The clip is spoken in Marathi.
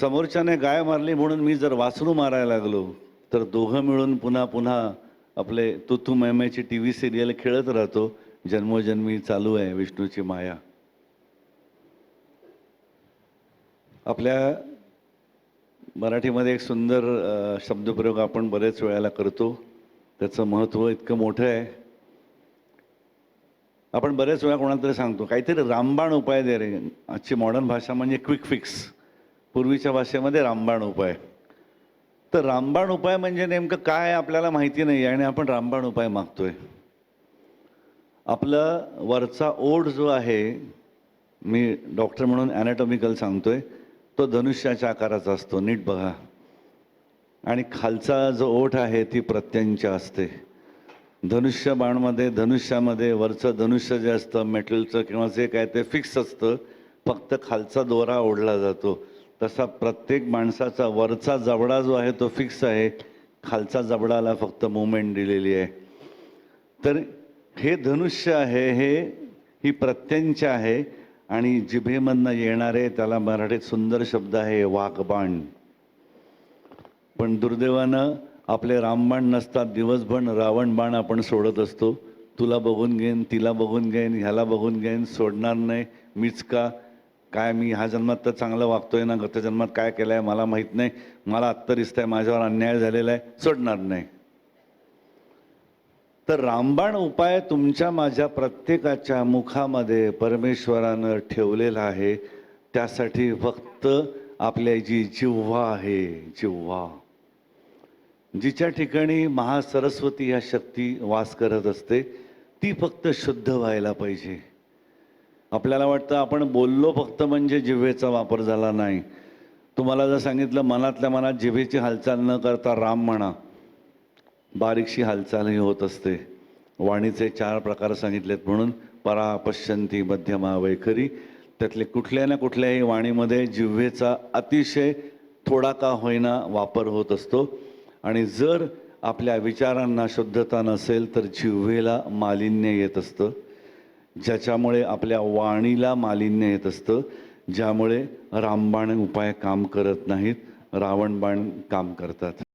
समोरच्याने गाय मारली म्हणून मी जर वासरू मारायला लागलो तर दोघं मिळून पुन्हा पुन्हा आपले तुतू मैम्याची टी व्ही सिरियल खेळत राहतो. जन्मोजन्मी चालू आहे विष्णूची माया. आपल्या मराठीमध्ये एक सुंदर शब्दप्रयोग आपण बरेच वेळेला करतो. त्याचं महत्त्व इतकं मोठं आहे. आपण बरेच वेळा कोणाला तरी सांगतो काहीतरी रामबाण उपाय दे रे. आजची मॉडर्न भाषा म्हणजे क्विक फिक्स पूर्वीच्या भाषेमध्ये रामबाण उपाय. तर रामबाण उपाय म्हणजे नेमकं काय आपल्याला माहिती नाही आणि आपण रामबाण उपाय मागतोय. आपलं वरचा ओढ जो आहे मी डॉक्टर म्हणून ॲनाटॉमिकल सांगतोय तो धनुष्याच्या आकाराचा असतो नीट बघा. आणि खालचा जो ओठ आहे ती प्रत्यंच्या असते. धनुष्य बाणमध्ये धनुष्यामध्ये वरचं धनुष्य जे असतं मेटलचं किंवा जे काय ते फिक्स असतं फक्त खालचा दोरा ओढला जातो. तसा प्रत्येक माणसाचा वरचा जबडा जो आहे तो फिक्स आहे. खालचा जबडाला फक्त मुवमेंट दिलेली आहे. तर हे धनुष्य आहे हे ही प्रत्यंच आहे आणि जिभेमधनं येणारे त्याला मराठीत सुंदर शब्द आहे वाघबाण. पण दुर्दैवानं आपले रामबाण नसतात दिवसभर रावण बाण आपण सोडत असतो. तुला बघून घेईन तिला बघून घेईन ह्याला बघून घेईन सोडणार नाही मीच का? काय मी ह्या जन्मात तर चांगलं वागतोय ना गत जन्मात काय केलं आहे मला माहीत नाही. मला आत्ता दिसत आहे माझ्यावर अन्याय झालेला आहे सोडणार नाही. तर रामबाण उपाय तुमच्या माझ्या प्रत्येकाच्या मुखामध्ये परमेश्वरानं ठेवलेला आहे. त्यासाठी फक्त आपल्या जी जिव्हा आहे जिव्हा. जिच्या ठिकाणी महासरस्वती ह्या शक्ती वास करत असते ती फक्त शुद्ध व्हायला पाहिजे. आपल्याला वाटतं आपण बोललो फक्त म्हणजे जिव्हेचा वापर झाला नाही. तुम्हाला जर सांगितलं मनातल्या मनात जिभेची हालचाल न करता राम म्हणा बारीकशी हालचालही होत असते. वाणीचे चार प्रकार सांगितलेत म्हणून परा पश्यंती मध्यमा वैखरी. त्यातले कुठल्या ना कुठल्याही वाणीमध्ये जिव्हेचा अतिशय थोडा का होईना वापर होत असतो. आणि जर आपल्या विचारांना शुद्धता नसेल तर जिव्हेला मालिन्य येत असतं. ज्याच्यामुळे आपल्या वाणीला मालिन्य येत असतं ज्यामुळे रामबाण उपाय काम करत नाहीत रावणबाण काम करतात.